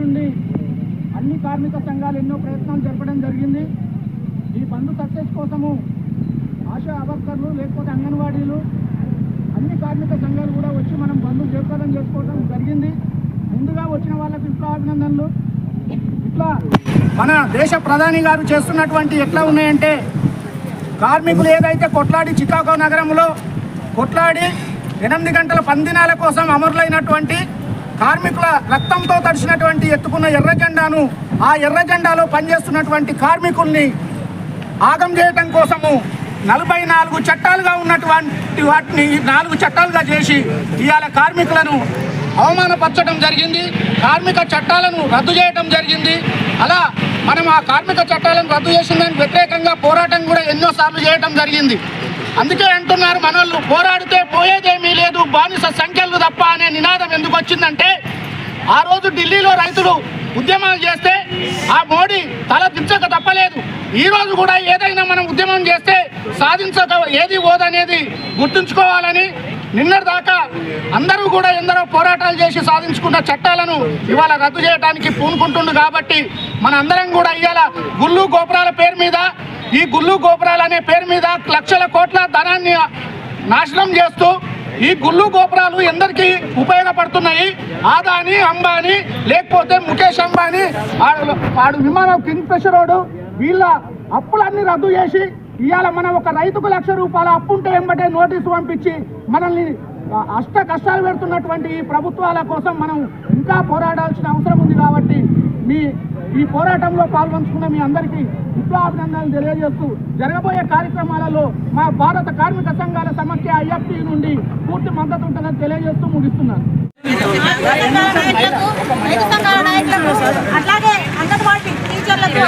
నుండి అన్ని కార్మిక సంఘాలు ఎన్నో ప్రయత్నాలు జరపడం జరిగింది. ఈ బంధు సక్సెస్ కోసము ఆశా అవర్కర్లు లేకపోతే అంగన్వాడీలు అన్ని కార్మిక సంఘాలు కూడా వచ్చి మనం బంధు జయప్రదం చేసుకోవడం జరిగింది. ముందుగా వచ్చిన వాళ్ళకి ఇట్లా అభినందనలు. ఇట్లా మన దేశ ప్రధాని గారు చేస్తున్నటువంటి ఎట్లా ఉన్నాయంటే కార్మికులు ఏదైతే కొట్లాడి చికాగో నగరంలో కొట్లాడి ఎనిమిది గంటల పందినాల కోసం అమరులైనటువంటి కార్మికుల రక్తంతో తడిచినటువంటి ఎత్తుకున్న ఎర్రజెండాను ఆ ఎర్రజెండాలో పనిచేస్తున్నటువంటి కార్మికుల్ని ఆగం చేయటం కోసము నలభై నాలుగు చట్టాలుగా ఉన్నటువంటి వాటిని నాలుగు చట్టాలుగా చేసి ఇవాళ కార్మికులను అవమానపరచడం జరిగింది. కార్మిక చట్టాలను రద్దు చేయడం జరిగింది. అలా మనం ఆ కార్మిక చట్టాలను రద్దు చేసిందని వ్యతిరేకంగా పోరాటం కూడా ఎన్నోసార్లు చేయడం జరిగింది. అందుకే అంటున్నారు మనోళ్ళు పోరాడితే పోయేదేమీ లేదు బానిస సంఖ్యలు తప్ప అనే నినాదం ఎందుకు వచ్చిందంటే ఆ రోజు ఢిల్లీలో రైతులు ఉద్యమాలు చేస్తే ఆ మోడీ తల దించక తప్పలేదు. ఈ రోజు కూడా ఏదైనా మనం ఉద్యమం చేస్తే సాధించక ఏది ఓదనేది గుర్తుంచుకోవాలని నిన్నటి దాకా అందరూ కూడా ఎందరో పోరాటాలు చేసి సాధించుకున్న చట్టాలను ఇవాళ రద్దు చేయడానికి పూనుకుంటుండు కాబట్టి మన అందరం కూడా ఇవాళ గుళ్ళు గోపురాల పేరు మీద ఈ గుళ్ళు గోపురాలు అనే పేరు మీద లక్షల కోట్ల ధనాన్ని నాశనం చేస్తూ ఈ గుళ్ళు గోపురాలు ఎందరికీ ఉపయోగపడుతున్నాయి? ఆదాని అంబానీ లేకపోతే ముఖేష్ అంబానీ వాడు విమానం కింగ్ ఫిషరోడు వీళ్ళ అప్పులన్నీ రద్దు చేసి ఇవాళ మనం ఒక రైతుకు లక్ష రూపాయల అప్పు ఉంటే వెంబటే నోటీసు పంపించి మనల్ని అష్ట కష్టాలు పెడుతున్నటువంటి ఈ ప్రభుత్వాల కోసం మనం ఇంకా పోరాడాల్సిన అవసరం ఉంది కాబట్టి మీ ఈ పోరాటంలో పాల్పంచుకున్న మీ అందరికీ విప్లవాభినందనలు తెలియజేస్తూ జరగబోయే కార్యక్రమాలలో మా భారత కార్మిక సంఘాల సమాఖ్య ఐఎఫ్టీ నుండి పూర్తి మద్దతు ఉంటుందని తెలియజేస్తూ ముగిస్తున్నాను. అట్లాగే అంగన్వాడీ టీచర్లకు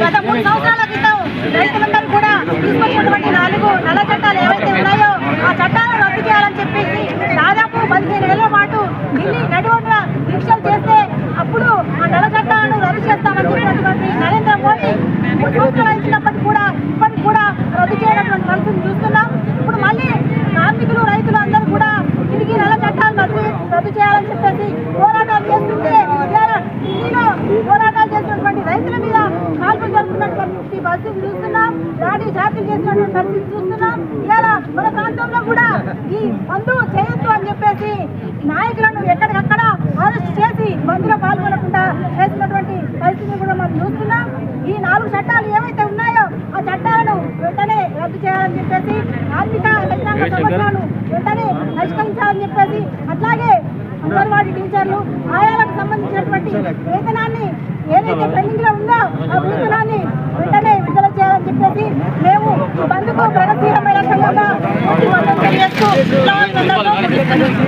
గత మూడు సంవత్సరాల క్రితం రైతులందరూ కూడా తీసుకొచ్చినటువంటి నాలుగు నల్ల చట్టాలు ఏవైతే ఉన్నాయో ఆ చట్టాలను రద్దు చేయాలని చెప్పేసి దాదాపు పదిహేను వేల పాటు ఢిల్లీ నడువున దీక్షలు చేస్తే అప్పుడు ఆ నల్ల చట్టాలను రద్దు చేస్తామని చెప్పినటువంటి నరేంద్ర మోడీ మూడు సంవత్సరాలు ఇచ్చినప్పటికీ కూడా ఇప్పటికి కూడా రద్దు చేయనటువంటి పరిస్థితిని చూస్తున్నాం ఇప్పుడు మళ్ళీ కార్మికులు రైతులు అందరూ కూడా తిరిగి నల్ల చట్టాలు రద్దు రద్దు చేయాలని చెప్పేసి పోరాటాలు చేస్తుంటే ఇవాళ ఢిల్లీలో పోరాటాలు చేసినటువంటి రైతుల మీద కాల్పులు జరుగుతున్నటువంటి పరిస్థితి చూస్తున్నాం దాడి జాతీలు చేసినటువంటి పరిస్థితి చూస్తున్నాం ఇవాళ మన ప్రాంతంలో కూడా ఈ బంధు చేయొద్దు అని చెప్పేసి నాయకులను ఎక్కడికక్కడ అరెస్ట్ చేసి బంధులో పాల్గొనకుండా చేసినటువంటి పరిస్థితిని కూడా మనం చూస్తున్నాం. ఈ నాలుగు చట్టాలు ఏవైతే ఉన్నాయో ఆ చట్టాలను వెంటనే రద్దు చేయాలని చెప్పేసి ఆర్థిక రైతాంగ సమస్యలను వెంటనే పరిష్కరించాలని చెప్పేసి అట్లాగే అంగన్వాడీ టీచర్లు ఆయాలకు సంబంధించినటువంటి వేతనాన్ని ఏదైతే పెండింగ్లో ఉందో ఆ వేతనాన్ని వెంటనే విడుదల చేయాలని చెప్పేసి మేము ఈ